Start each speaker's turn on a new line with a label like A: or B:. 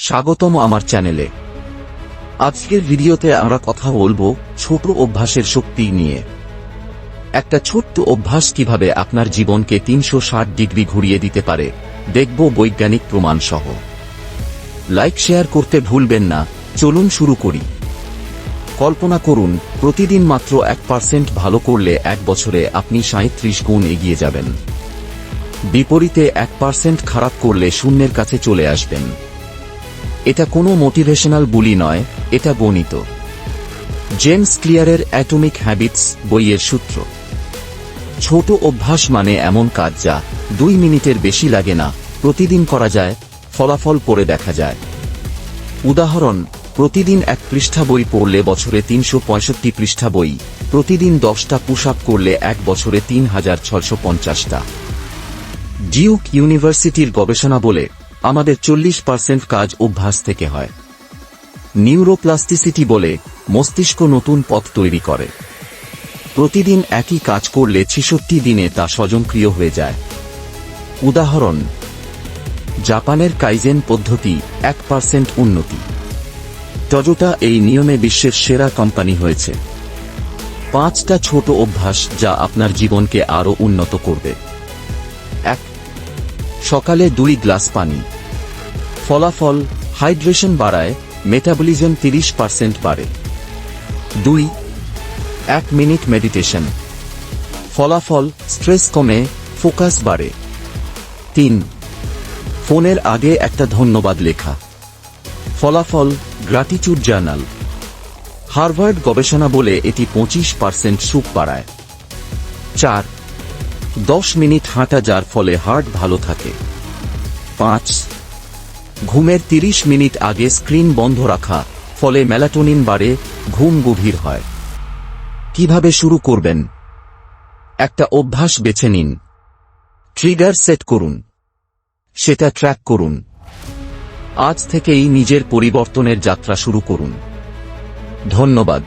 A: স্বাগতম আমার চ্যানেলে। আজকের ভিডিওতে আমরা কথা বলব ছোট অভ্যাসের শক্তি নিয়ে। একটা ছোট্ট অভ্যাস কীভাবে আপনার জীবনকে তিনশো ষাট ডিগ্রি ঘুরিয়ে দিতে পারে, দেখব বৈজ্ঞানিক প্রমাণ সহ লাইক, শেয়ার করতে ভুলবেন না, চলুন শুরু করি। কল্পনা করুন, প্রতিদিন মাত্র এক পার্সেন্ট ভালো করলে এক বছরে আপনি সাঁত্রিশ গুণ এগিয়ে যাবেন। বিপরীতে এক পার্সেন্ট খারাপ করলে শূন্যের কাছে চলে আসবেন। এটা কোনো মোটিভেশনাল বুলি নয়, এটা গণিত জেমস ক্লিয়ারের অ্যাটমিক হ্যাবিটস বইয়ের সূত্র। ছোট অভ্যাস মানে এমন কাজ যা দুই মিনিটের বেশি লাগে না, প্রতিদিন করা যায়, ফলাফল পড়ে দেখা যায়। উদাহরণ, প্রতিদিন এক পৃষ্ঠা বই পড়লে বছরে তিনশো পঁয়ষট্টি পৃষ্ঠা বই, প্রতিদিন দশটা পুশ আপ করলে এক বছরে তিন হাজার ছশো পঞ্চাশটা। ডিউক ইউনিভার্সিটির গবেষণা বলে আমাদের চল্লিশ পার্সেন্ট কাজ অভ্যাস থেকে হয়। নিউরোপ্লাস্টিসিটি বলে মস্তিষ্ক নতুন পথ তৈরি করে। প্রতিদিন একই কাজ করলে ছিষট্টি দিনে তা স্বজনক্রিয় হয়ে যায়। উদাহরণ, জাপানের কাইজেন পদ্ধতি এক পার্সেন্ট উন্নতি। টজোটা এই নিয়মে বিশ্বের সেরা কোম্পানি হয়েছে। পাঁচটা ছোট অভ্যাস যা আপনার জীবনকে আরও উন্নত করবে। সকালে দুই গ্লাস পানি। ফলাফল, হাইড্রেশন বাড়ায়, মেটাবলিজম তিরিশ পার্সেন্ট বাড়ে। দুই, এক মিনিট মেডিটেশন। ফলাফল, স্ট্রেস কমে, ফোকাস বাড়ে। তিন, ফোনের আগে একটা ধন্যবাদ লেখা। ফলাফল গ্রাটিচুড জার্নাল। হার্ভার্ড গবেষণা বলে এটি পঁচিশ পার্সেন্ট সুখ বাড়ায়। চার দশ মিনিট হাঁটা যার ফলে হার্ট ভালো থাকে। পাঁচ, ঘুমের তিরিশ মিনিট আগে স্ক্রিন বন্ধ রাখা, ফলে মেলাটোনিন বাড়ে, ঘুম গভীর হয়। কীভাবে শুরু করবেন? একটা অভ্যাস বেছে নিন। ট্রিগার সেট করুন। সেটা ট্র্যাক করুন। আজ থেকেই নিজের পরিবর্তনের যাত্রা শুরু করুন। ধন্যবাদ।